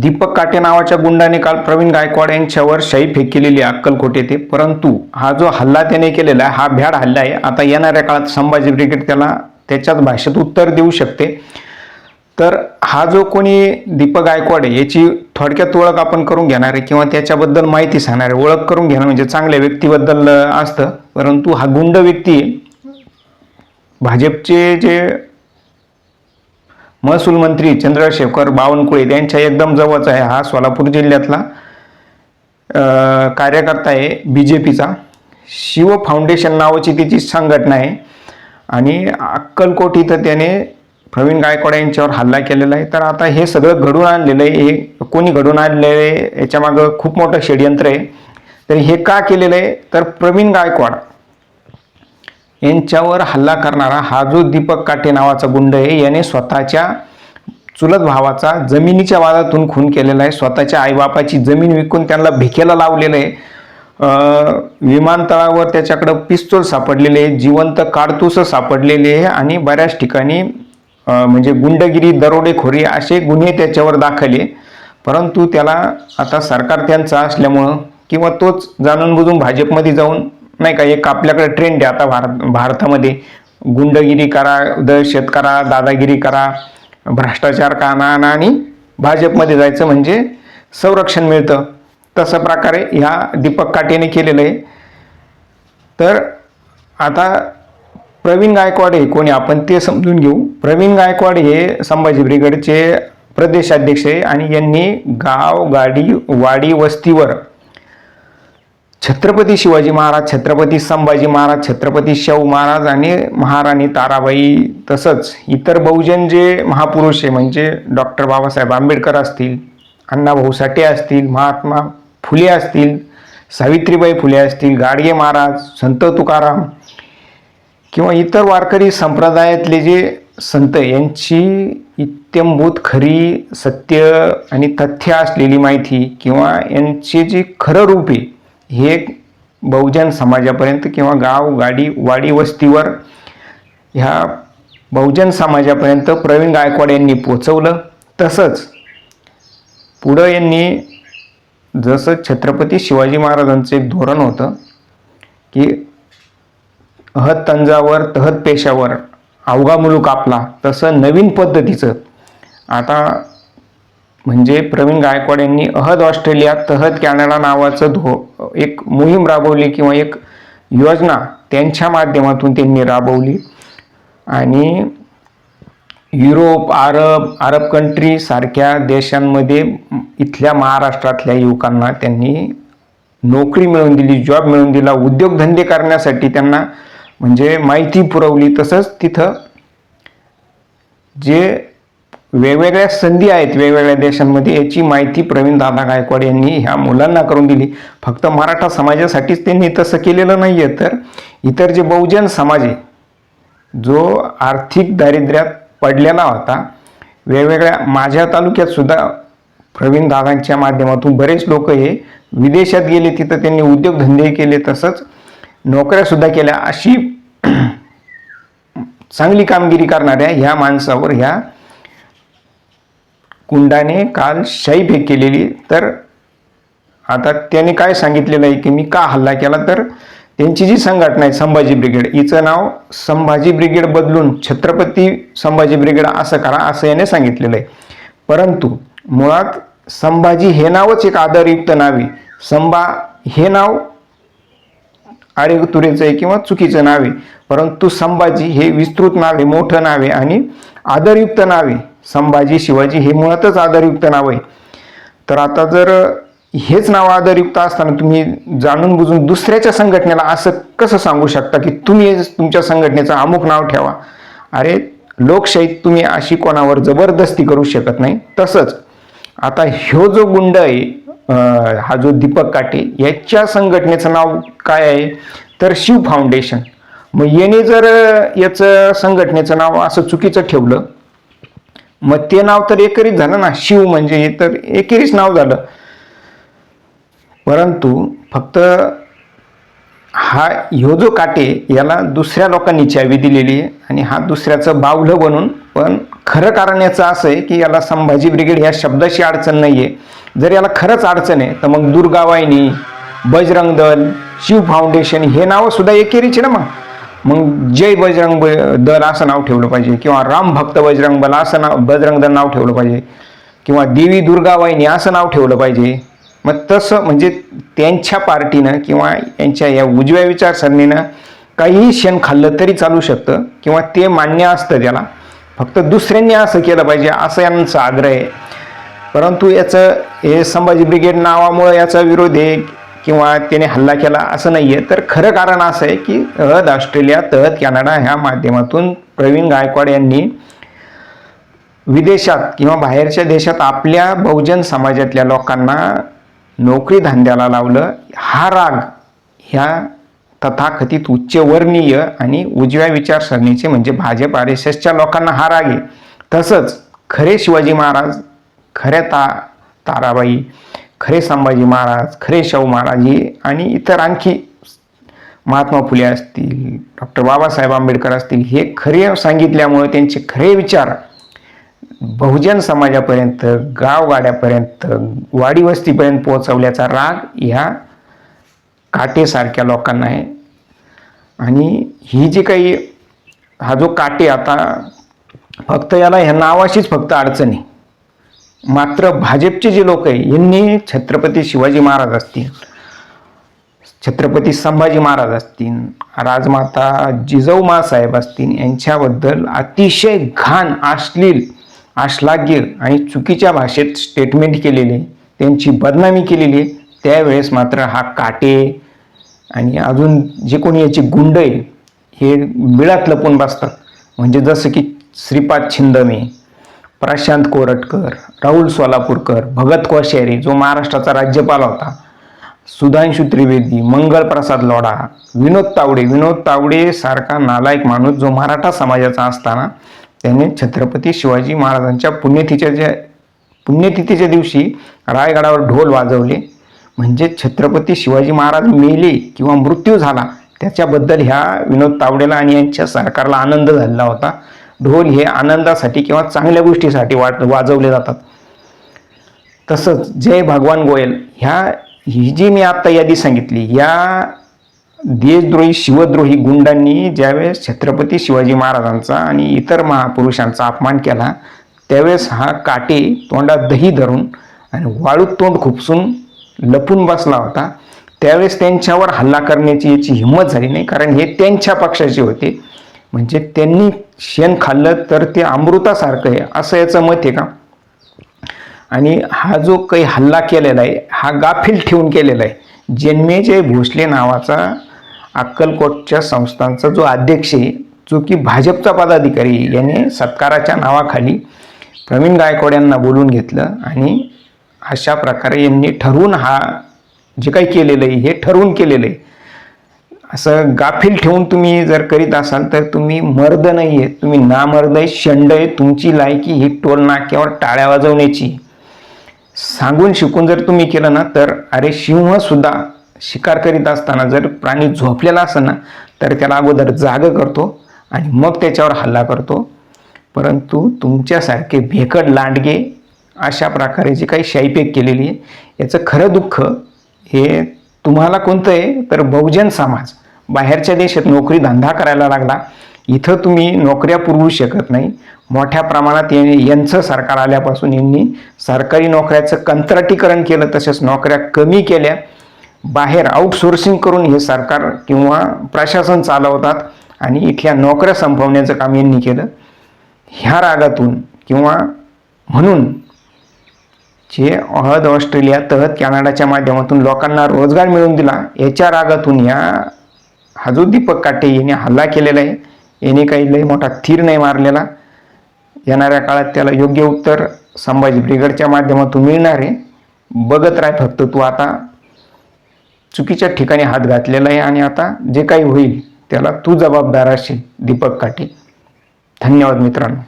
दीपक काटे नावाच्या गुंडाने काल प्रवीण गायकवाड यांच्यावर शाई फेक केलेली आहे अक्कलकोट येते परंतु हा जो हल्ला त्याने केलेला आहे हा भ्याड हल्ला आहे. आता येणाऱ्या काळात संभाजी ब्रिगेड त्याला त्याच्याच भाषेत उत्तर देऊ शकते. तर हा जो कोणी दीपक गायकवाड आहे याची थोडक्यात ओळख आपण करून घेणार आहे किंवा त्याच्याबद्दल माहिती सांगणार आहे. ओळख करून घेणं म्हणजे चांगल्या व्यक्तीबद्दल असतं. परंतु हा गुंड व्यक्ती भाजपचे जे महसूल मंत्री चंद्रशेखर बावनकुळे त्यांच्या एकदम जवळचा आहे. हा सोलापूर जिल्ह्यातला कार्यकर्ता आहे बी जे पीचा शिव फाउंडेशन नावाची तिची संघटना आहे. आणि अक्कलकोट इथं त्याने प्रवीण गायकवाड यांच्यावर हल्ला केलेला आहे. तर आता हे सगळं घडून आणलेलं आहे. हे कोणी घडून आणलेलं आहे? याच्यामागं खूप मोठं षडयंत्र आहे. तर हे का केलेलं आहे? तर प्रवीण गायकवाड यांच्यावर हल्ला करणारा हा जो दीपक काटे नावाचा गुंड आहे याने स्वतःच्या चुलत भावाचा जमिनीच्या वादातून खून केलेला आहे. स्वतःच्या आईबापाची जमीन विकून त्यांना भिकेला लावलेलं आहे. विमानतळावर त्याच्याकडं पिस्तूल सापडलेले आहे. जिवंत काडतूस सापडलेले आहे आणि बऱ्याच ठिकाणी म्हणजे गुंडगिरी दरोडेखोरी असे गुन्हे त्याच्यावर दाखल आहे. परंतु त्याला आता सरकार त्यांचं असल्यामुळं किंवा तोच जाणून बुजून भाजपमध्ये जाऊन नाही का एक आपल्याकडे ट्रेंड आहे आता भारत भारतामध्ये. गुंडगिरी करा दहशत करा दादागिरी करा. भ्रष्टाचार कानान आणि भाजपमध्ये जायचं म्हणजे संरक्षण मिळतं. तसं प्रकारे ह्या दीपक काटेने केलेलं आहे. तर आता प्रवीण गायकवाड हे कोणी? आपण ते समजून घेऊ. प्रवीण गायकवाड हे संभाजी ब्रिगेडचे प्रदेशाध्यक्ष आहे आणि यांनी गाव गाडी वाडी वस्तीवर छत्रपती शिवाजी महाराज छत्रपती संभाजी महाराज छत्रपती शाहू महाराज आणि महाराणी ताराबाई तसंच इतर बहुजन जे महापुरुष आहे म्हणजे डॉक्टर बाबासाहेब आंबेडकर असतील अण्णाभाऊ साठे असतील महात्मा फुले असतील सावित्रीबाई फुले असतील गाडगे महाराज संत तुकाराम किंवा इतर वारकरी संप्रदायातले जे संत यांची इत्यंभूत खरी सत्य आणि तथ्य असलेली माहिती किंवा यांचे जे खरं रूप आहे हे बहुजन समाजापर्यंत किंवा गाव गाडी वाडी वस्तीवर ह्या बहुजन समाजापर्यंत प्रवीण गायकवाड यांनी पोचवलं. तसंच पुढं यांनी जसं छत्रपती शिवाजी महाराजांचं एक धोरण होतं की अहत तंजावर तहत पेशावर अवघा मुलूक आपला तसं नवीन पद्धतीचं. आता म्हणजे प्रवीण गायकवाड यांनी अहद ऑस्ट्रेलिया तहत कॅनडा नावाचं धो एक मोहीम राबवली किंवा एक योजना त्यांच्या माध्यमातून त्यांनी राबवली. आणि युरोप अरब अरब कंट्री सारख्या देशांमध्ये इथल्या महाराष्ट्रातल्या युवकांना त्यांनी नोकरी मिळवून दिली जॉब मिळवून दिला उद्योगधंदे करण्यासाठी त्यांना म्हणजे माहिती पुरवली. तसंच तिथं जे वेगवेगळ्या संधी आहेत वेगवेगळ्या देशांमध्ये याची माहिती प्रवीण दादा गायकवाड यांनी ह्या मुलांना करून दिली. फक्त मराठा समाजासाठीच त्यांनी तसं केलेलं नाही आहे तर इतर जे बहुजन समाज आहे जो आर्थिक दारिद्र्यात पडलेला होता वेगवेगळ्या माझ्या तालुक्यात सुद्धा प्रवीण दादांच्या माध्यमातून बरेच लोक हे विदेशात गेले तिथं त्यांनी उद्योगधंदे केले तसंच नोकऱ्यासुद्धा केल्या. अशी चांगली कामगिरी करणाऱ्या ह्या माणसावर ह्या कुंडाने काल शाई फेक केलेली. तर आता त्याने काय सांगितलेलं आहे की मी का हल्ला केला? तर त्यांची जी संघटना आहे संभाजी ब्रिगेड हिचं नाव संभाजी ब्रिगेड बदलून छत्रपती संभाजी ब्रिगेड असं करा असं याने सांगितलेलं आहे. परंतु मुळात संभाजी हे नावच एक आदरयुक्त नावे संभा हे नाव आरे तुरेचं आहे किंवा चुकीचं नाव आहे. परंतु संभाजी हे विस्तृत नाव आहे मोठं नाव आहे आणि आदरयुक्त नाव आहे. संभाजी शिवाजी हे मुळातच आदरयुक्त नाव आहे. तर आता जर हेच नाव आदरयुक्त असताना तुम्ही जाणून बुजून दुसऱ्याच्या संघटनेला असं कसं सांगू शकता की तुम्ही तुमच्या संघटनेचं अमुक नाव ठेवा? अरे लोकशाहीत तुम्ही अशी कोणावर जबरदस्ती करू शकत नाही. तसंच आता ह्यो जो गुंड आहे हा जो दीपक काटे याच्या संघटनेचं नाव काय आहे? तर शिव फाउंडेशन. मग याने जर याचं संघटनेचं नाव असं चुकीचं ठेवलं मग ते नाव तर एकेरीच झालं ना. शिव म्हणजे तर एकेरीच नाव झालं. परंतु फक्त हा ह्यो जो काटे याला दुसऱ्या लोकांनी चावी दिलेली आहे आणि हा दुसऱ्याचं बावलं बनून पण खरं कारण याचं असं आहे की याला संभाजी ब्रिगेड ह्या शब्दाशी अडचण नाही आहे जर याला खरंच अडचण आहे तर मग दुर्गावाहिनी बजरंग दल शिव फाउंडेशन हे नावं सुद्धा एकेरीचे ना मग. मग जय बजरंग ब- दल असं नाव ठेवलं पाहिजे किंवा राम भक्त बजरंग बल असं नाव बजरंग दल नाव ठेवलं पाहिजे किंवा देवी दुर्गावाहिनी असं नाव ठेवलं पाहिजे. मग तसं म्हणजे त्यांच्या पार्टीनं किंवा यांच्या या उजव्या विचारसरणीनं काहीही शेण खाल्लं तरी चालू शकतं किंवा ते मान्य असतं त्याला. फक्त दुसऱ्यांनी असं केलं पाहिजे असं यांचा आग्रह आहे. परंतु याचं हे संभाजी ब्रिगेड नावामुळं याचा विरोध आहे किंवा त्याने हल्ला केला असं नाही आहे. तर खरं कारण असं आहे की तहद ऑस्ट्रेलिया तहद कॅनडा ह्या माध्यमातून प्रवीण गायकवाड यांनी विदेशात किंवा बाहेरच्या देशात आपल्या बहुजन समाजातल्या लोकांना नोकरी धंद्याला लावलं हा राग ह्या तथाकथित उच्चवर्णीय आणि उजव्या विचारसरणीचे म्हणजे भाजप आर एस एसच्या लोकांना हा राग आहे. तसंच खरे शिवाजी महाराज खऱ्या ता ताराबाई खरे संभाजी महाराज खरे शाहू महाराज हे आणि इतर आणखी महात्मा फुले असतील डॉक्टर बाबासाहेब आंबेडकर असतील हे खरे सांगितल्यामुळे त्यांचे खरे विचार बहुजन समाजापर्यंत गावगाड्यापर्यंत वाडीवस्तीपर्यंत पोहोचवल्याचा राग ह्या काटेसारख्या लोकांना आहे. आणि ही जी काही हा जो काटे आता फक्त याला ह्या नावाशीच फक्त अडचणी मात्र भाजपचे जे लोक आहे यांनी छत्रपती शिवाजी महाराज असतील छत्रपती संभाजी महाराज असतील राजमाता जिजाऊ साहेब असतील यांच्याबद्दल अतिशय घाण अश्लील आश्लाघ्य आणि चुकीच्या भाषेत स्टेटमेंट केलेले त्यांची बदनामी केलेली आहे त्यावेळेस मात्र हा काटे आणि अजून जे कोणी याचे गुंड आहे हे बिळात लपून बसतात. म्हणजे जसं की श्रीपाद छिंदमे प्रशांत कोरटकर राहुल सोलापूरकर भगत कोश्यारी जो महाराष्ट्राचा राज्यपाल होता सुधांशु त्रिवेदी मंगलप्रसाद लोढा विनोद तावडे. विनोद तावडे सारखा नालायक माणूस जो मराठा समाजाचा असताना त्याने छत्रपती शिवाजी महाराजांच्या पुण्यतिथीच्या ज्या पुण्यतिथीच्या दिवशी रायगडावर ढोल वाजवले. म्हणजे छत्रपती शिवाजी महाराज मेले किंवा मृत्यू झाला त्याच्याबद्दल ह्या विनोद तावडेला आणि यांच्या सरकारला आनंद झालेला होता. ढोल हे आनंदासाठी किंवा चांगल्या गोष्टीसाठी वाट वाजवले जातात. तसंच जय भगवान गोयल ह्या ही जी मी आत्ता यादी सांगितली या देशद्रोही शिवद्रोही गुंडांनी ज्यावेळेस छत्रपती शिवाजी महाराजांचा आणि इतर महापुरुषांचा अपमान केला त्यावेळेस हा काटे तोंडात दही धरून आणि वाळूत तोंड खुपसून लपून बसला होता. त्यावेळेस त्यांच्यावर हल्ला करण्याची याची हिंमत झाली नाही कारण हे त्यांच्या पक्षाचे होते. म्हणजे त्यांनी शेण खाल्लं तर ते अमृतासारखं आहे असं याचं मत आहे का? आणि हा जो काही हल्ला केलेला आहे हा गाफील ठेवून केलेला आहे. जन्मेजय भोसले नावाचा अक्कलकोटच्या संस्थांचा जो अध्यक्ष आहे जो की भाजपचा पदाधिकारी याने सत्काराच्या नावाखाली प्रवीण गायकवाड यांना बोलून घेतलं आणि अशा प्रकारे यांनी ठरवून हा जे काही केलेलं आहे हे ठरवून केलेलं आहे. असं गाफील ठेवून तुम्ही जर करीत असाल तर तुम्ही मर्द नाही आहे तुम्ही नामर्द आहे शंड आहे तुमची लायकी ही टोल नाक्यावर टाळ्या वाजवण्याची. सांगून शिकून जर तुम्ही केलं ना तर अरे सिंहसुद्धा शिकार करीत असताना जर प्राणी झोपलेला असेल ना तर त्याला अगोदर जाग करतो आणि मग त्याच्यावर हल्ला करतो. परंतु तुमच्यासारखे भेकड लांडगे अशा प्रकारे जी काही शाईपेक केलेली आहे याचं खरं दुःख हे तुम्हाला कोणतं आहे? तर बहुजन समाज. बाहेरच्या देशात नोकरी धंदा करायला लागला. इथं तुम्ही नोकऱ्या पुरवू शकत नाही. मोठ्या प्रमाणात या- यांचं सरकार आल्यापासून यांनी सरकारी नोकऱ्याचं कंत्राटीकरण केलं तसेच नोकऱ्या कमी केल्या. बाहेर आउटसोर्सिंग करून हे सरकार किंवा प्रशासन चालवतात आणि इथल्या नोकऱ्या संपवण्याचं काम यांनी केलं. ह्या रागातून किंवा म्हणून जे अहद ऑस्ट्रेलिया तहत कॅनडाच्या माध्यमातून लोकांना रोजगार मिळवून दिला याच्या रागातून या हा जो दीपक काटे याने हल्ला केलेला आहे. याने काही लय मोठा थीर नाही मारलेला. येणाऱ्या काळात त्याला योग्य उत्तर संभाजी ब्रिगेडच्या माध्यमातून मिळणार आहे. बघत राह फक्त तू आता. चुकीच्या ठिकाणी हात घातलेला आहे आणि आता जे काही होईल त्याला तू जबाबदार असशील दीपक काटे. धन्यवाद मित्रांनो.